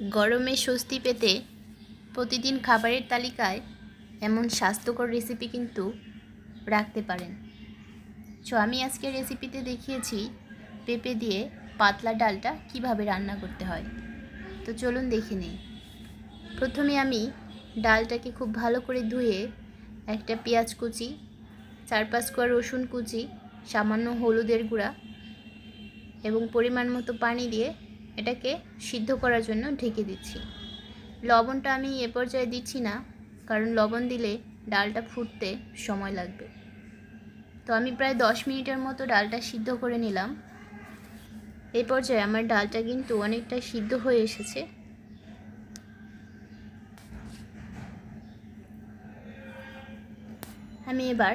গরমে স্বস্তি পেতে প্রতিদিন খাবারের তালিকায় এমন স্বাস্থ্যকর রেসিপি কিন্তু রাখতে পারেন। সো আমি আজকে রেসিপিতে দেখিয়েছি পেঁপে দিয়ে পাতলা ডালটা কীভাবে রান্না করতে হয়। তো চলুন দেখে নিই। প্রথমে আমি ডালটাকে খুব ভালো করে ধুয়ে একটা পেঁয়াজ কুচি, চার পাঁচ কোয়া রসুন কুচি, সামান্য হলুদের গুঁড়া এবং পরিমাণ মতো পানি দিয়ে এটাকে সিদ্ধ করার জন্য ঢেকে দিচ্ছি। লবণটা আমি এ পর্যায়ে দিচ্ছি না, কারণ লবণ দিলে ডালটা ফুটতে সময় লাগবে। তো আমি প্রায় দশ মিনিটের মতো ডালটা সিদ্ধ করে নিলাম। এই পর্যায়ে আমার ডালটা কিন্তু অনেকটা সিদ্ধ হয়ে এসেছে। আমি এবার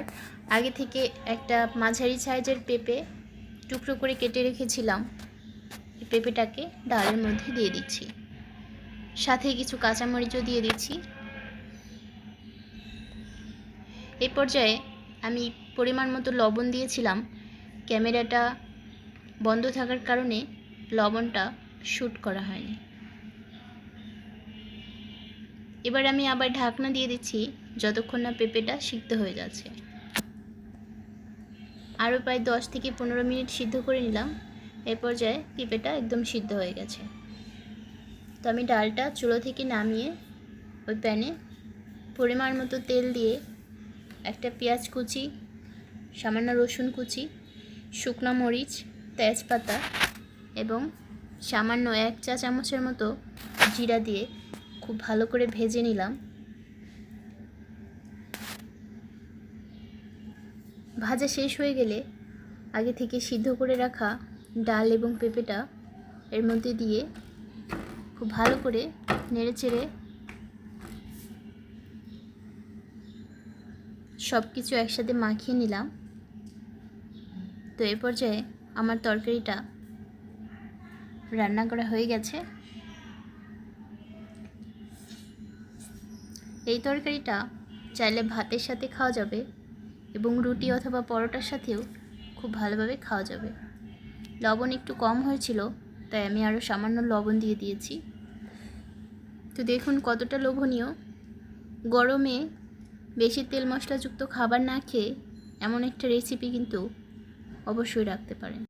আগে থেকে একটা মাঝারি সাইজের পেঁপে টুকরো করে কেটে রেখেছিলাম। পেঁপেটাকে ডালের মধ্যে দিয়ে দিচ্ছি। সাথে কিছু কাঁচামরিচও দিয়ে দিচ্ছি। এই পর্যায়ে আমি পরিমাণ মতো লবণ দিয়েছিলাম। ক্যামেরাটা বন্ধ থাকার কারণে লবণটা শ্যুট করা হয়নি। এবার আমি আবার ঢাকনা দিয়ে দিচ্ছি যতক্ষণ না পেঁপেটা সিদ্ধ হয়ে যাচ্ছে। আরও প্রায় দশ থেকে পনেরো মিনিট সিদ্ধ করে নিলাম। এ পর্যায়ে পেঁপেটা একদম সিদ্ধ হয়ে গেছে। তো আমি ডালটা চুলো থেকে নামিয়ে ওই প্যানে পরিমাণ মতো তেল দিয়ে একটা পেঁয়াজ কুচি, সামান্য রসুন কুচি, শুকনো মরিচ, তেজপাতা এবং সামান্য এক চা চামচের মতো জিরা দিয়ে খুব ভালো করে ভেজে নিলাম। ভাজা শেষ হয়ে গেলে আগে থেকে সিদ্ধ করে রাখা ডাল এবং পেঁপেটা এর মধ্যে দিয়ে খুব ভালো করে নেড়ে চেড়ে সব কিছু একসাথে মাখিয়ে নিলাম। তো এ পর্যায়ে আমার তরকারিটা রান্না করা হয়ে গেছে। এই তরকারিটা চাইলে ভাতের সাথে খাওয়া যাবে এবং রুটি অথবা পরোটার সাথেও খুব ভালোভাবে খাওয়া যাবে। লবণ একটু কম হয়েছিল, তাই আমি আরও সামান্য লবণ দিয়ে দিয়েছি। তো দেখুন কতটা লোভনীয়। গরমে বেশি তেল মশলাযুক্ত খাবার না খেয়ে এমন একটা রেসিপি কিন্তু অবশ্যই রাখতে পারেন।